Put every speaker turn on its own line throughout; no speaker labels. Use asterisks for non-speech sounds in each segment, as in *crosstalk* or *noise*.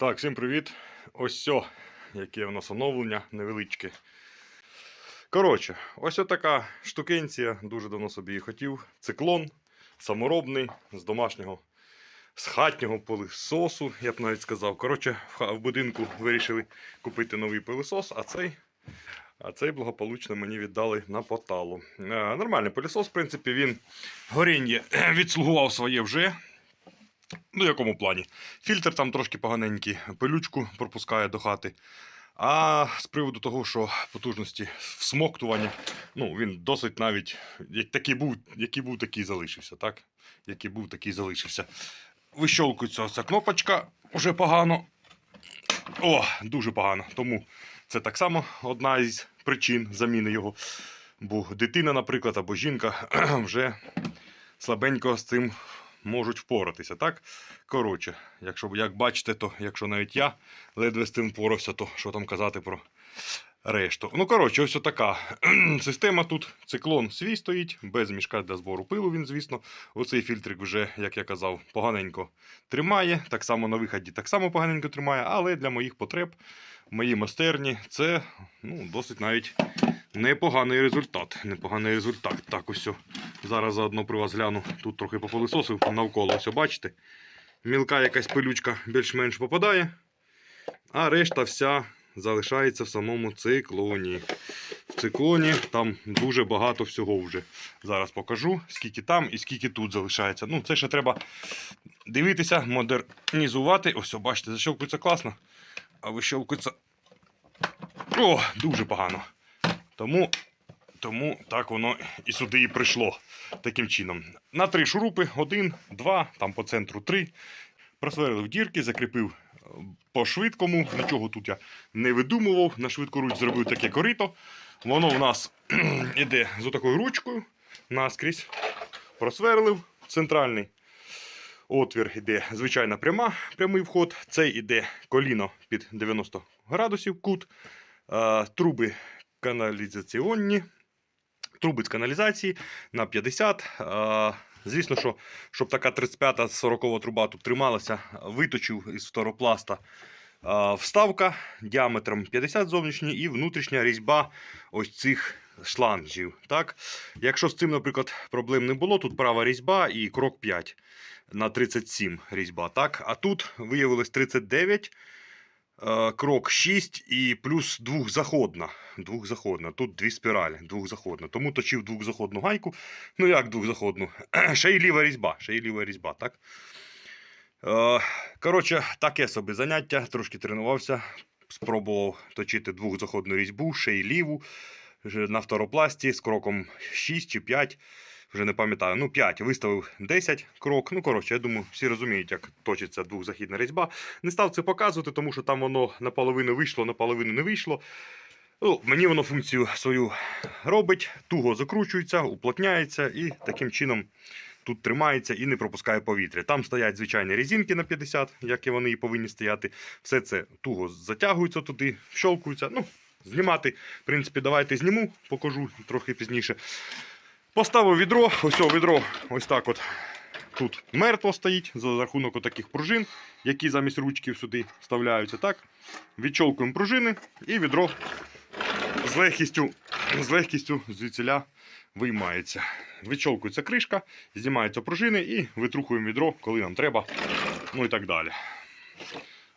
Так, всім привіт. Ось все, яке в нас оновлення невеличке. Коротше, ось така штукенція, дуже давно собі її хотів. Циклон саморобний з домашнього, з хатнього пилисосу, я б навіть сказав. Коротше, в будинку вирішили купити новий пилисос, а цей, а цей благополучно мені віддали на поталу. Е, Нормальний пилисос, в принципі, він горіння *clears throat* відслугував своє вже. Ну, в якому плані? Фільтр там трошки поганенький, пилючку пропускає до хати. А з приводу того, що потужності всмоктування, ну, він досить навіть як такий був, який був, такий залишився, так? Який був, такий залишився. Вищолкується ця кнопочка вже погано. О, дуже погано. Тому це так само одна із причин заміни його. Бо дитина, наприклад, або жінка *clears throat* вже слабенько з цим можуть впоратися, так? Коротше, якщо як бачите, то якщо навіть я ледве з цим впорався, то що там казати про решту. Ну, коротше, ось така *clears throat* система тут. Циклон свій стоїть, без мішка для збору пилу він, звісно. Оцей фільтрик вже, як я казав, поганенько тримає. Так само на виході так само поганенько тримає, але для моїх потреб, моїй майстерні, це ну, досить навіть непоганий результат. Непоганий результат. Так, ось. Зараз заодно при вас гляну. Тут трохи попилисосив навколо. Ось, бачите? Мілка якась пилючка більш-менш попадає, а решта вся залишається в самому циклоні. В циклоні там дуже багато всього вже. Зараз покажу, скільки там і скільки тут залишається. Ну, це ще треба дивитися, модернізувати. Ось, бачите, защелкується класно, а вищелкується. О, дуже погано. Тому тому так воно і сюди і прийшло таким чином. На три шурупи, один, два, там по центру три. Просверлив дірки, закріпив е, по швидкому. Нічого тут я не видумував. На швидкоруч зробив таке корито. Воно у нас *clears throat* іде з такою ручкою наскрізь. Просверлив центральний. Отвір іде звичайна пряма, прямий вход. Цей іде коліно під 90 градусів кут. Е, Труби каналізаційні, труби з каналізації на 50. Е, Звісно, що щоб така 35-40 труба тут трималася, виточив із фторопласта вставка діаметром 50 зовнішній і внутрішня різьба ось цих шлангів. Так? Якщо з цим, наприклад, проблем не було, тут права різьба і крок 5 на 37 різьба. Так? А тут виявилось 39 Е, крок 6 і плюс двохзаходна. Двохзаходна. Тут дві спіралі, двохзаходна. Тому точив двохзаходну гайку. Ну як двохзаходну? *clears throat* ще й ліва різьба. Ще й ліва різьба, так? Е, коротше, таке собі заняття. Трошки тренувався. Спробував точити двохзаходну різьбу, ще й ліву. На фторопласті з кроком 6 чи 5 вже не пам'ятаю. Ну, 5, виставив 10 крок. Ну, коротше, я думаю, всі розуміють, як точиться двохзахідна різьба. Не став це показувати, тому що там воно наполовину вийшло, наполовину не вийшло. Ну, мені воно функцію свою робить, туго закручується, уплотняється і таким чином тут тримається і не пропускає повітря. Там стоять звичайні резинки на 50, як і вони і повинні стояти. Все це туго затягується туди, щолкується. Ну, знімати, в принципі, давайте зніму, покажу трохи пізніше. Поставив відро, ось відро, ось так от. Тут мертво стоїть за рахунок таких пружин, які замість ручків сюди вставляються. Так? Відчолкуємо пружини і відро з легкістю, з легкістю звідсіля виймається. Відчолкується кришка, знімаються пружини і витрухуємо відро, коли нам треба. Ну і так далі.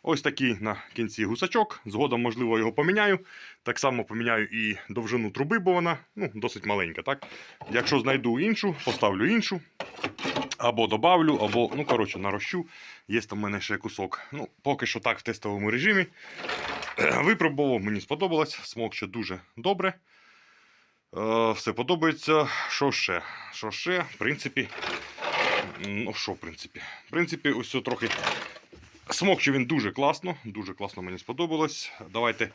Ось такий на кінці гусачок. Згодом, можливо, його поміняю. Так само поміняю і довжину труби, бо вона ну, досить маленька. Так? Якщо знайду іншу, поставлю іншу. Або добавлю, або, ну, коротше, нарощу. Є там в мене ще кусок. Ну, Поки що так в тестовому режимі. *clears throat* Випробував, мені сподобалось. Смокче дуже добре. Е, все подобається. Що ще? Що ще? В принципі. Ну, що, в принципі? В принципі, ось трохи. Смокче він дуже класно, дуже класно мені сподобалось. Давайте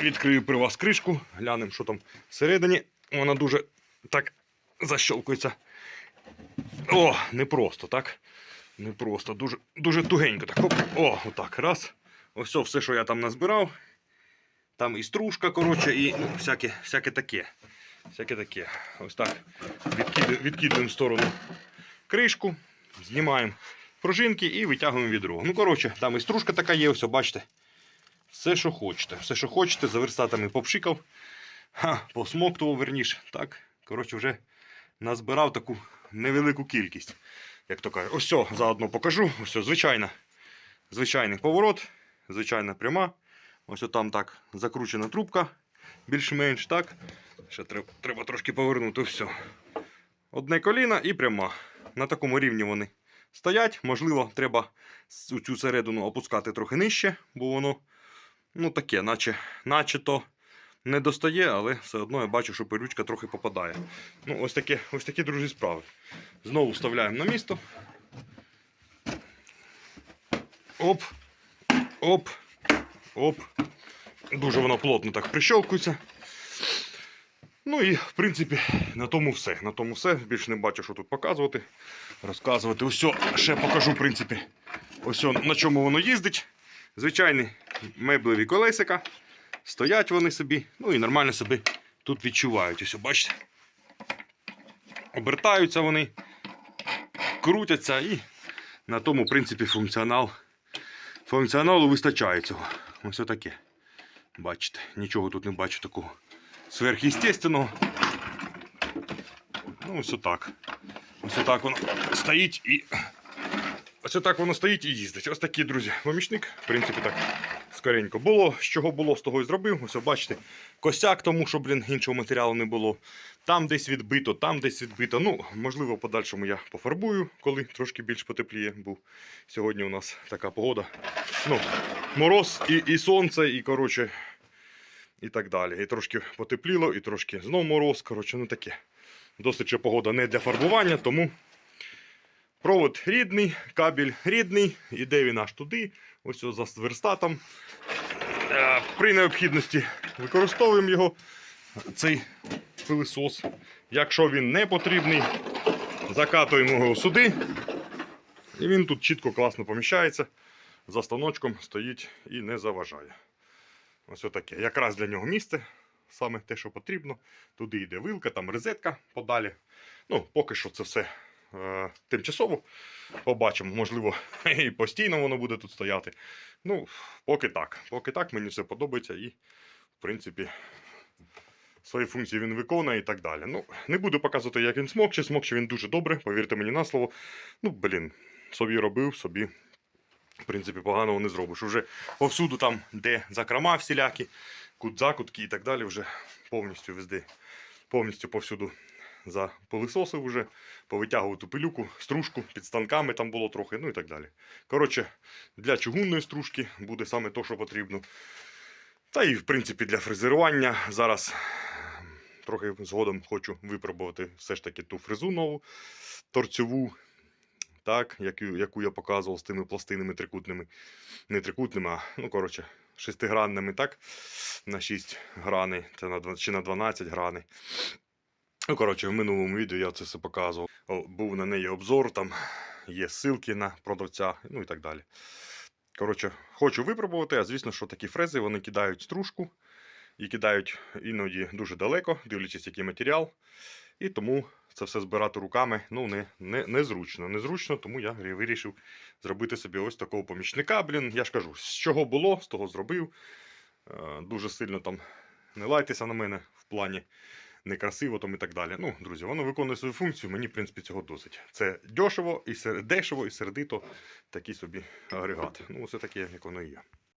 відкрию при вас кришку, глянемо, що там всередині. Вона дуже так защолкується. О, не просто, так? Не просто, дуже дуже тугенько. Так. Оп. О, отак. Раз. Ось все, що я там назбирав. Там і стружка, коротше, і ну, всяке, всяке таке. Всяке таке. Ось так. Відкидаємо в сторону кришку, знімаємо пружинки і витягуємо відро. Ну, коротше, там і стружка така є, ось, бачите. Все, що хочете. Все, що хочете, за верстатами попшикав. Ха, посмоктував, верніш. Так, коротше, вже назбирав таку невелику кількість. Як то кажуть. Ось все, заодно покажу. Ось все, звичайна. Звичайний поворот, звичайна пряма. Ось там так закручена трубка, більш-менш так. Ще треба, треба трошки повернути. Все. Одне коліно і пряма. На такому рівні вони стоять. Можливо, треба цю середину опускати трохи нижче, бо воно ну, таке, наче, наче то не достає, але все одно я бачу, що пилючка трохи попадає. Ну, ось такі, ось такі друзі справи. Знову вставляємо на місто. Оп. Оп. Оп. Дуже воно плотно так прищовкується. Ну і, в принципі, на тому все. На тому все. Більше не бачу, що тут показувати, розказувати. Ось ще покажу, в принципі, ось на чому воно їздить. Звичайні меблеві колесика. Стоять вони собі, ну і нормально собі тут відчувають. Ось, бачите. Обертаються вони, крутяться і на тому, в принципі, функціонал. Функціоналу вистачає цього. Ось таке. Бачите, нічого тут не бачу такого сверхъестественного. Ну, ось отак. Ось отак воно стоїть і. Ось отак воно стоїть і їздить. Ось такий, друзі, помічник. В принципі, так скоренько було. З чого було, з того і зробив. Ось бачите, косяк, тому що, блін, іншого матеріалу не було. Там десь відбито, там десь відбито. Ну, можливо, подальшому я пофарбую, коли трошки більш потепліє. Бо сьогодні у нас така погода. Ну, мороз і, і сонце, і коротше, і так далі. І трошки потепліло, і трошки знов мороз. Коротше, ну таке. Досить погода не для фарбування, тому провод рідний, кабель рідний, іде він аж туди. Ось ось за верстатом. Е, При необхідності використовуємо його, цей пилисос. Якщо він не потрібний, закатуємо його сюди. І він тут чітко класно поміщається. За станочком стоїть і не заважає. Ось отаке. Якраз для нього місце, саме те, що потрібно. Туди йде вилка, там розетка подалі. Ну, поки що це все е, тимчасово. Побачимо, можливо, *laughs* і постійно воно буде тут стояти. Ну, поки так. Поки так, мені все подобається і, в принципі, свої функції він виконує і так далі. Ну, не буду показувати, як він смокче. Смокче він дуже добре, повірте мені на слово. Ну, блін, собі робив, собі. Принципі, поганого не зробиш. Уже повсюду там, де закрома всілякі, кут закутки і так далі, вже повністю везде, повністю повсюду запилисосив вже, повитягував ту пилюку, стружку, під станками там було трохи, ну і так далі. Коротше, для чугунної стружки буде саме то, що потрібно. Та і, в принципі, для фрезерування зараз трохи згодом хочу випробувати все ж таки ту фрезу нову, торцьову так, яку, яку я показував з тими пластинами трикутними. Не трикутними, а ну, коротше, шестигранними, так, на 6 грани, чи на 12 грани. Ну, коротше, в минулому відео я це все показував. Був на неї обзор, там є ссылки на продавця, ну і так далі. Коротше, хочу випробувати, а звісно, що такі фрези вони кидають стружку і кидають іноді дуже далеко, дивлячись, який матеріал. І тому це все збирати руками ну, не, не, незручно. Незручно, тому я вирішив зробити собі ось такого помічника. Блін, я ж кажу, з чого було, з того зробив. Е, дуже сильно там не лайтеся на мене в плані некрасиво там і так далі. Ну, друзі, воно виконує свою функцію, мені, в принципі, цього досить. Це дешево і сер... дешево і сердито такий собі агрегат. Ну, це таке, як воно і є.